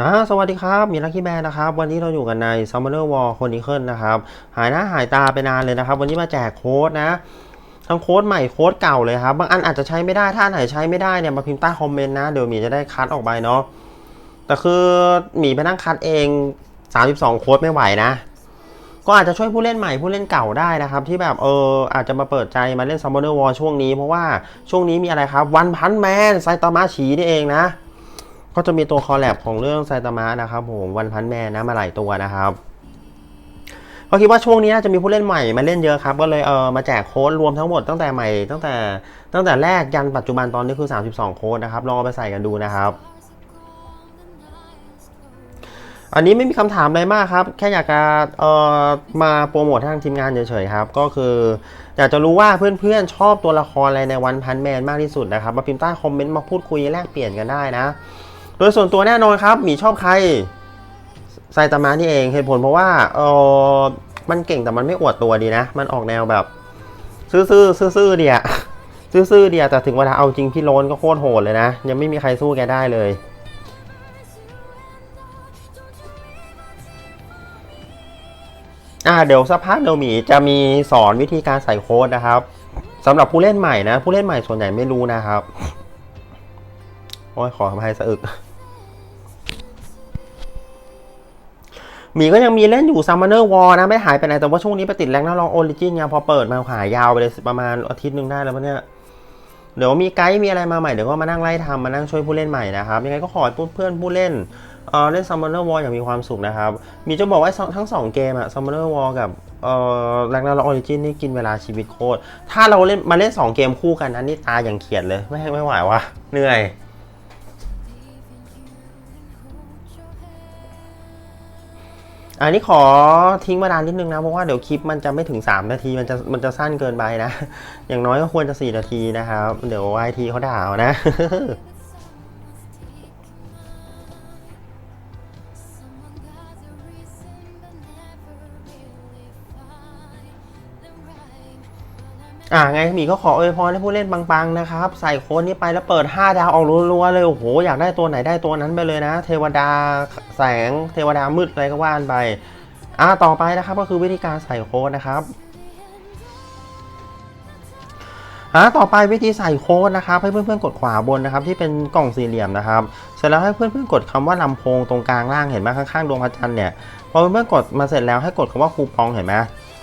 อ่าสวัสดีครับ มีลักกี้แมนนะครับ วันนี้เราอยู่กันใน Summoner War Chronicle นะครับ หายหน้าหายตาไปนานเลยนะครับ วันนี้มาแจกโค้ดนะ ทั้งโค้ดใหม่โค้ดเก่าเลยครับ บางอันอาจจะใช้ไม่ได้ ถ้าอันไหนใช้ไม่ได้เนี่ย มาพิมพ์ใต้คอมเมนต์นะ เดี๋ยวมีจะได้คัดออกไปเนาะ แต่คือหมีไปนั่งคัดเอง 32 โค้ดไม่ไหวนะ ก็อาจจะช่วยผู้เล่นใหม่ผู้เล่นเก่าได้นะครับ ที่แบบเอออาจจะมาเปิดใจมาเล่น Summoner War ช่วงนี้ เพราะว่าช่วงนี้มีอะไรครับ วันพันแมนไซตามาฉีนี่เองนะ ก็จะมีตัวคอลแลบของเรื่องไซตามะนะครับผมวันพันแมนนะมาหลายตัวนะครับก็คิดว่าช่วงนี้น่าจะมีผู้เล่นใหม่มาเล่นเยอะครับ ก็เลยเออมาแจกโค้ดรวมทั้งหมดตั้งแต่ใหม่ตั้งแต่ตั้งแต่แรกยันปัจจุบันตอนนี้คือ 32 โค้ดนะครับลองเอาไปใส่กันดูนะครับ อันนี้ไม่มีคำถามอะไรมากครับ แค่อยากจะเอ่อมาโปรโมททางทีมงานเฉยๆครับ ก็คืออยากจะรู้ว่าเพื่อนๆชอบตัวละครอะไรในวันพันแมนมากที่สุดนะครับ มาพิมพ์ใต้คอมเมนต์มาพูดคุยแลกเปลี่ยนกันได้นะ โดยส่วนตัวแน่นอนครับหมีชอบใครไซตามะนี่เองเหตุผลเพราะว่าเออมันเก่งแต่มันไม่อวดตัวดีนะ มันออกแนวแบบ ซื่อๆซื่อเดียซื่อๆเดียแต่ถึงเวลาเอาจริงพี่โลนก็โคตรโหดเลยนะ ยังไม่มีใครสู้แกได้เลย อ่าเดี๋ยวสักพักเดี๋ยวหมีจะมีสอนวิธีการใส่โค้ดนะครับสำหรับผู้เล่นใหม่นะ ผู้เล่นใหม่ส่วนใหญ่ไม่รู้นะครับ โอ้ยขออภัยสะอึก มีก็ยังมีเล่นอยู่ Summoner War นะ ไม่หายไปไหน แต่ว่าช่วงนี้ไปติดแรงน่าลอง Origin ไงพอเปิดมาหายาวไปเลยประมาณอาทิตย์หนึ่งได้แล้วเนี่ยเดี๋ยวมีไกด์มีอะไรมาใหม่ เดี๋ยวก็มานั่งไล่ทำมานั่งช่วยผู้เล่นใหม่นะครับ ยังไงก็ขอให้เพื่อนผู้เล่นเออเล่น Summoner War อย่างมีความสุขนะครับ มีจะบอกว่าทั้งสองเกมอะ Summoner War กับเออแรงน่าลอง Origin นี่กินเวลาชีวิตโคตรถ้าเราเล่นมาเล่นสองเกมคู่กันนะนี่ตาอย่างเขียดเลยไม่ไม่ไหววะเหนื่อย อันนี้ขอทิ้งมานานนิดนึงนะเพราะว่าเดี๋ยวคลิปมันจะไม่ถึง 3 นาทีมันจะมันจะสั้นเกินไปนะ อย่างน้อยก็ควรจะ 4 นาทีนะครับ เดี๋ยวไอทีเขาด่าวนะ อ่าไงมีก็ขออวยพรให้ผู้เล่นปังๆนะครับ ใส่โค้ดนี้ไปแล้วเปิด 5 ดาวออกรัวๆเลยโอ้โหอยากได้ตัวไหนได้ตัวนั้นไปเลยนะ เทวดาแสงเทวดามืดอะไรก็ว่านไปอ่าต่อไปนะครับก็คือวิธีการใส่โค้ดนะครับอ่าต่อไปวิธีใส่โค้ดนะครับ ให้เพื่อนๆกดขวาบนนะครับ ที่เป็นกล่องสี่เหลี่ยมนะครับเสร็จแล้วให้เพื่อนๆกดคำว่าลำโพงตรงกลางล่างเห็นไหมข้างๆดวงพระจันทร์เนี่ยพอเพื่อนๆกดมาเสร็จแล้วให้กดคำว่าคูปองเห็นไหม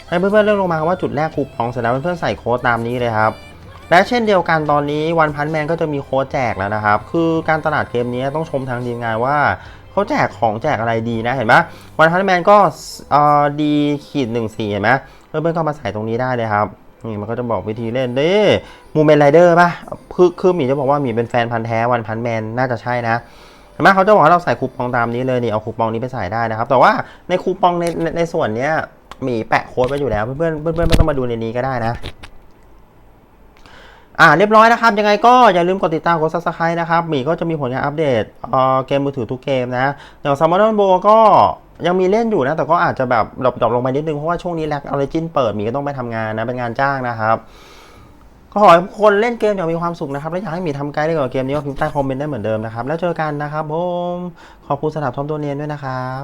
ให้เพื่อนๆเลือกลงมาว่าจุดแรกคูปองเสร็จแล้วเพื่อนๆใส่โค้ดตามนี้เลยครับและเช่นเดียวกันตอนนี้วันพันแมนก็จะมีโค้ดแจกแล้วนะครับ คือการตลาดเกมนี้ต้องชมทางทีมงานว่าเขาแจกของแจกอะไรดีนะเห็นไหมวันพันแมนก็เอ่อดีขีดหนึ่งสี่เห็นไหมเพื่อนๆก็มาใส่ตรงนี้ได้เลยครับนี่มันก็จะบอกวิธีเล่นเด้มูเมนไรเดอร์ป่ะคือคือหมีจะบอกว่าหมีเป็นแฟนพันธ์แท้วันพันแมนน่าจะใช่นะเห็นไหมเขาจะบอกว่าเราใส่คูปองตามนี้เลยนี่เอาคูปองนี้ไปใส่ได้นะครับ แต่ว่าในคูปองในในในส่วนเนี้ย มีแปะโค้ดไว้อยู่แล้ว เพื่อนๆเพื่อนๆไม่ต้องมาดูในนี้ก็ได้นะ อ่าเรียบร้อยนะครับ ยังไงก็อย่าลืมกดติดตามกดซับสไครต์นะครับมีก็จะมีผลงานอัปเดตเอ่อเกมมือถือทุกเกมนะอย่างซัมมอนโบก็ยังมีเล่นอยู่นะ แต่ก็อาจจะแบบดรอปลงไปนิดนึง เพราะว่าช่วงนี้แลกออริจินเปิดมีก็ต้องไปทำงานนะ เป็นงานจ้างนะครับก็ขอให้ทุกคนเล่นเกมอย่างมีความสุขนะครับ และอยากให้มีทำไกด์ได้กับเกมนี้ก็พิมพ์ใต้คอมเมนต์ได้เหมือนเดิมนะครับ แล้วเจอกันนะครับผมขอบคุณสำหรับทอมตัวเนียนด้วยนะครับ